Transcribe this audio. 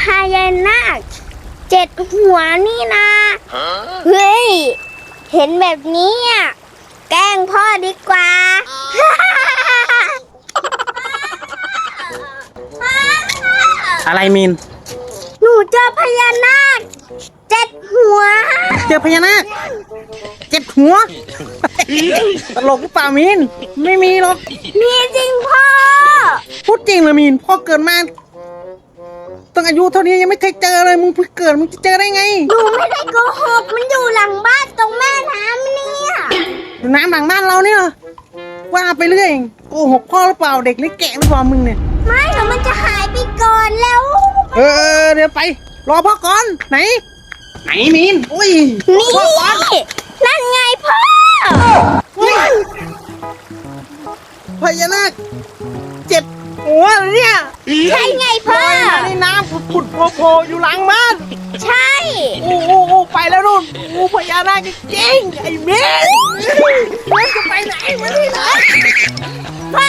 พญานาคเจ็ดหัวนี่นะ เฮ้ย เห็นแบบนี้อะแกล้งพ่อดีกว่า อะไรมีนหนูเจอพญานาคเจ็ดหัว เจอพญานาคเจ็ดหัว ตลกหรือเปล่ามีนไม่มีหรอก มีจริงพ่อ พูดจริงเลยมีน พ่อเกิดมา ตั้งอายุเท่านี้ยังไม่เคยเจอเลยมึงเพิ่งเกิดมึงจะเจอได้ไงหนูไม่ได้โกหกมันอยู่หลังบ้านตรงแม่น้ำเนี่ยอยู่น้ำหลังบ้านเราเนี่ยเหรอว่าไปเรื่อยโกหกพ่อหรือเปล่าเด็กหรือแกะหรือเปล่ามึงเนี่ย ไม่เดี๋ยวมันจะหายไปก่อนแล้วเออเดี๋ยวไป รอพ่อก่อนไหน ไหนมีนอุ้ยนี่พ่อก่อนนั่นไงพ่อพญานาคเจ็ดหัวเลยเนี่ยใช่ไงพ่อ โผล่ๆอยู่หลังบ้านใช่โอ้โหโอ้ไปแล้วนู่นโอ้พญานาคจริงๆไอ้เมนเมนจะไปไหนมาที่ไหน พ่อ